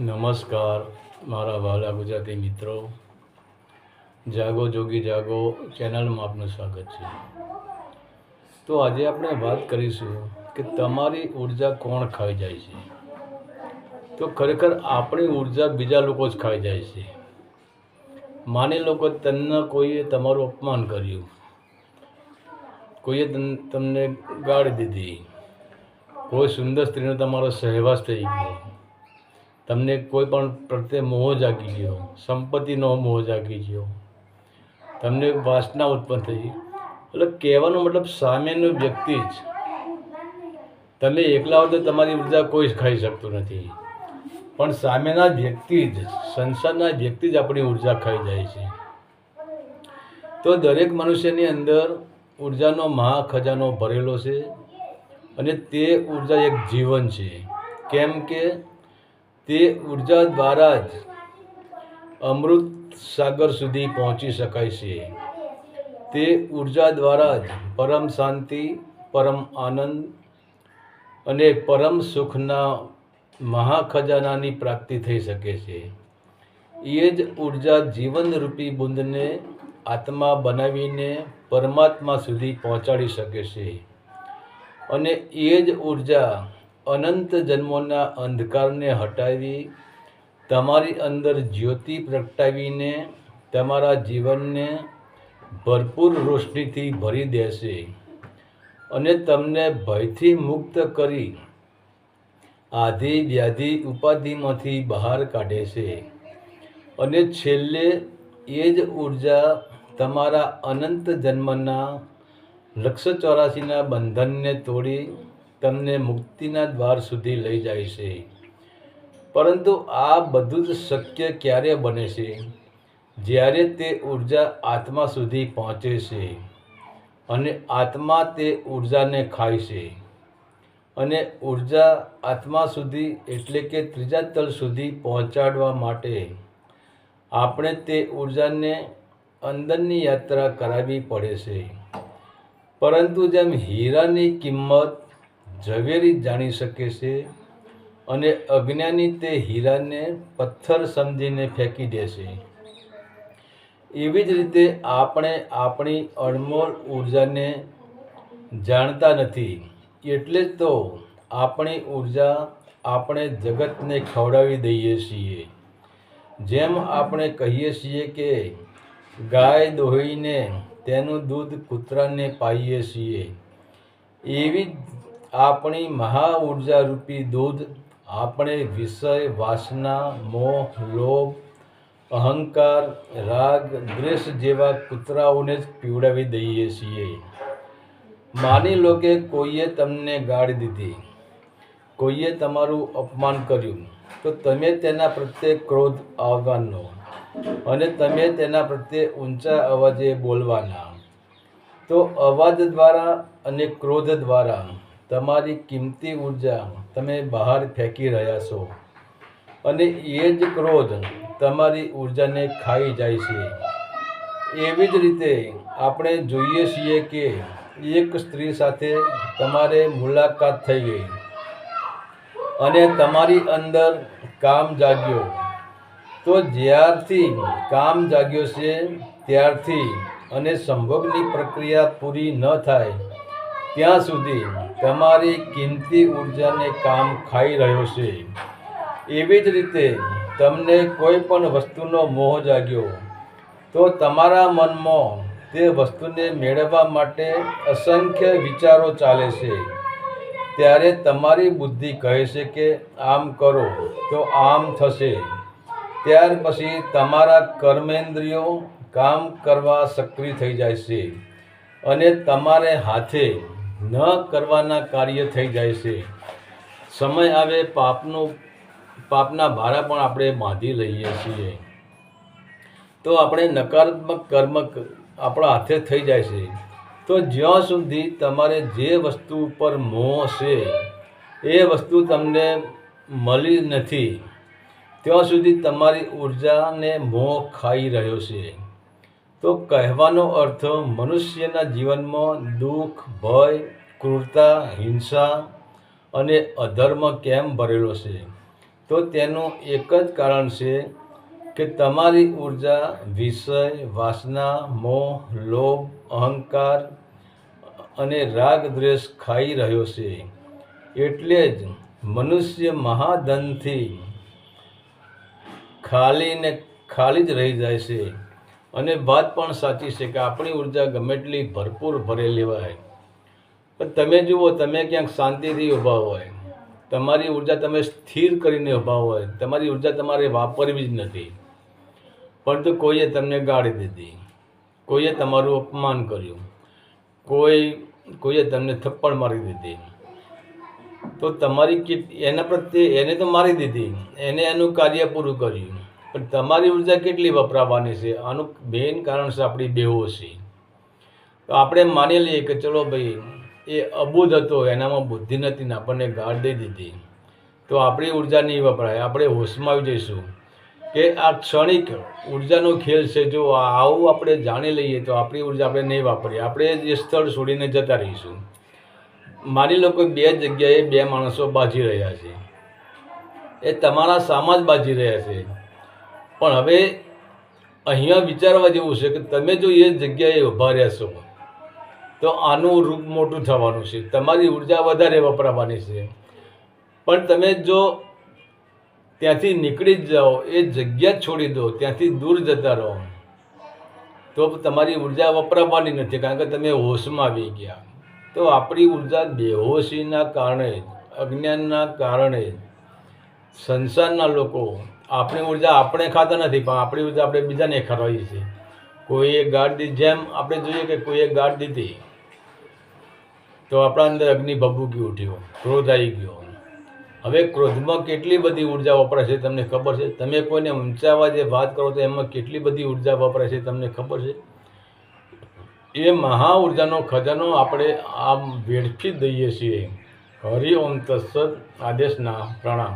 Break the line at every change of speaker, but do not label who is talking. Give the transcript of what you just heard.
નમસ્કાર, મારા વાલા ગુજરાતી મિત્રો. જાગો, જોગી જાગો, ચેનલમાં આપનું સ્વાગત છે. તો આજે આપણે વાત કરીશું કે તમારી ઊર્જા કોણ ખાઈ જાય છે? તો ખરેખર આપણી ઊર્જા બીજા લોકો જ ખાઈ જાય છે. માની લો કે તમને કોઈએ તમારું અપમાન કર્યું. કોઈએ તમને ગાળી દીધી. કોઈ સુંદર સ્ત્રીનો તમારો સહેવાસ થઈ ગયો. તમને કોઈ પણ પ્રત્યે મોહ જાગી ગયો, સંપત્તિનો મોહ જાગી ગયો, તમને વાસના ઉત્પન્ન થઈ. એટલે કહેવાનો મતલબ સામેનો વ્યક્તિ જ. તમે એકલા હો તો તમારી ઊર્જા કોઈ જ ખાઈ શકતું નથી. પણ સામેના વ્યક્તિ જ, સંસારના વ્યક્તિ જ આપણી ઊર્જા ખાઈ જાય છે. તો દરેક મનુષ્યની અંદર ઉર્જાનો મહાખજાનો ભરેલો છે અને તે ઊર્જા એક જીવન છે. કેમ કે તે ઊર્જા દ્વારા જ અમૃત સાગર સુધી પહોંચી શકાય છે. તે ઊર્જા દ્વારા જ પરમ શાંતિ, પરમ આનંદ અને પરમ સુખના મહાખજાનાની પ્રાપ્તિ થઈ શકે છે. એ જ ઊર્જા જીવનરૂપી બુંદને આત્મા બનાવીને પરમાત્મા સુધી પહોંચાડી શકે છે. અને એ જ ઊર્જા અનંત જન્મોના અંધકારને હટાવી, તમારી અંદર જ્યોતિ પ્રગટાવીને તમારા જીવનને ભરપૂર રોશનીથી ભરી દેશે અને તમને ભયથી મુક્ત કરી આધિ વ્યાધિ ઉપાધિમાંથી બહાર કાઢે છે. અને છેલ્લે એ જ ઊર્જા તમારા અનંત જન્મના લક્ષ ચોરાસીના બંધનને તોડી તમને મુક્તિના દ્વાર સુધી લઈ જાય છે. પરંતુ આ બધું જ શક્ય ક્યારે બને છે? જ્યારે તે ઊર્જા આત્મા સુધી પહોંચે છે અને આત્મા તે ઉર્જાને ખાય છે. અને ઊર્જા આત્મા સુધી એટલે કે ત્રીજા તલ સુધી પહોંચાડવા માટે આપણે તે ઉર્જાને અંદરની યાત્રા કરાવવી પડે છે. પરંતુ જેમ હીરાની કિંમત ઝવેરી જાણી શકે છે અને અજ્ઞાની તે હીરાને પથ્થર સમજીને ફેંકી દેશે એવી જ રીતે આપણે આપણી અણમોલ ઉર્જાને જાણતા નથી એટલે જ તો આપણી ઊર્જા આપણે જગતને ખવડાવી દઈએ છીએ. જેમ આપણે કહીએ છીએ કે ગાય દોહીને તેનું દૂધ કૂતરાને પાઈએ છીએ, એવી જ આપણી મહા ઊર્જા રૂપી દૂધ, આપણે વિષય, વાસના, મોહ, લોભ, અહંકાર, રાગ, દ્વેષ જેવા કૂતરાઓને જ પીવડાવી દઈએ છીએ. માની લો કે કોઈએ તમને ગાળી દીધી, કોઈએ તમારું અપમાન કર્યું, તો તમે તેના પ્રત્યે ક્રોધ આવવાનો અને તમે તેના પ્રત્યે ઊંચા અવાજે બોલવાના. તો અવાજ દ્વારા અને ક્રોધ દ્વારા તમારી કિંમતી ઊર્જા તમે બહાર ફેંકી રહ્યા છો. અને એ જ ક્રોધ તમારી ઉર્જાને ખાઈ જાય છે. એવી જ રીતે આપણે જોઈએ છીએ કે એક સ્ત્રી સાથે તમારે મુલાકાત થઈ ગઈ. અને તમારી અંદર કામ જાગ્યો. તો જ્યારથી કામ જાગ્યો છે, ત્યારથી અને સંભોગની પ્રક્રિયા પૂરી ન થાય ત્યાં સુધી તમારી કિંમતી ઉર્જાને કામ ખાઈ રહ્યો છે. એવી જ રીતે તમને કોઈ પણ વસ્તુનો મોહ જાગ્યો, તો તમારા મનમાં તે વસ્તુને મેળવવા માટે અસંખ્ય વિચારો ચાલે છે. ત્યારે તમારી બુદ્ધિ કહે છે કે, આમ કરો, તો આમ થશે. ત્યાર પછી તમારા કર્મેન્દ્રિયો કામ કરવા સક્રિય થઈ જાય છે અને તમારે હાથે ન કરવાના કાર્ય થઈ જાય છે. સમય આવે, પાપનું, પાપના ભારા પણ આપણે બાંધી લઈએ છીએ. તો આપણે નકારાત્મક કર્મ આપણા હાથે થઈ જાય છે. તો જ્યાં સુધી તમારે જે વસ્તુ ઉપર મોહ છે, એ વસ્તુ તમને મળી નથી, ત્યાં સુધી તમારી ઉર્જાને મોહ ખાઈ રહ્યો છે. તો કહેવાનો અર્થ, મનુષ્યના જીવનમાં દુઃખ, ભય, ક્રૂરતા, હિંસા અને અધર્મ કેમ ભરેલો છે? તો તેનું એક જ કારણ છે કે તમારી ઊર્જા, વિષય, વાસના, મોહ, લોભ, અહંકાર અને રાગ, દ્વેષ ખાઈ રહ્યો છે. એટલે જ મનુષ્ય મહાધનથી ખાલી ને ખાલી જ રહી જાય છે. અને વાત પણ સાચી છે કે આપણી ઊર્જા ગમે એટલી ભરપૂર ભરેલી હોય. પણ તમે જુઓ, તમે ક્યાંક શાંતિથી ઊભા હોય, તમારી ઊર્જા તમે સ્થિર કરીને ઊભા હોય, તમારી ઊર્જા તમારે વાપરવી જ નથી. પરંતુ કોઈએ તમને ગાળી દીધી, કોઈએ તમારું અપમાન કર્યું, કોઈ, કોઈએ તમને થપ્પડ મારી દીધી. તો તમારી એના પ્રત્યે એને તો મારી દીધી, એને એનું કાર્ય પૂરું કર્યું. પણ તમારી ઊર્જા કેટલી વપરાવાની છે? આનું મેઇન કારણ છે આપણી બેહોશી તો આપણે માની લઈએ કે ચલો ભાઈ, એ અબુધ હતો, એનામાં બુદ્ધિ નથી ને આપણને ગાળ દઈ દીધી. તો આપણી ઊર્જા નહીં વપરાય, આપણે હોશમાં આવી જઈશું. કે આ ક્ષણિક ઉર્જાનો ખેલ છે, જો આવું આપણે જાણી લઈએ તો આપણી ઊર્જા આપણે નહીં વાપરીએ. આપણે જે સ્થળ છોડીને જતા રહીશું. માની લો કે બે જગ્યાએ બે માણસો બાજી રહ્યા છે. એ તમારા સામા જ બાજી રહ્યા છે. પણ હવે અહીંયા વિચારવા જેવું છે કે તમે જો એ જગ્યાએ ઊભા રહેશો, તો આનું રૂપ મોટું થવાનું છે. તમારી ઊર્જા વધારે વપરાવાની છે. પણ તમે જો ત્યાંથી નીકળી જ જાઓ, એ જગ્યા છોડી દો, ત્યાંથી દૂર જતા રહો, તો તમારી ઊર્જા વપરાવાની નથી. કારણ કે તમે હોશમાં આવી ગયા. તો આપણી ઊર્જા બેહોશીના કારણે, અજ્ઞાનના કારણે, સંસારના લોકો આપણી ઊર્જા આપણે ખાતા નથી, પણ આપણી ઊર્જા આપણે બીજાને ખરવાઈએ છીએ. કોઈએ ગાઢ જેમ આપણે જોઈએ કે કોઈએ ગાઢ દીધી તો આપણા અંદર અગ્નિ ભભૂકી ઉઠ્યો ક્રોધ આવી ગયો. હવે ક્રોધમાં કેટલી બધી ઊર્જા વપરાય છે તમને ખબર છે? તમે કોઈને ઊંચાવા જે વાત કરો તો એમાં કેટલી બધી ઊર્જા વપરાય છે તમને ખબર છે? એ મહા ઉર્જાનો ખજાનો આપણે આમ વેડફી દઈએ છીએ. હરિ ઓમ તત્સત આદેશના પ્રણામ.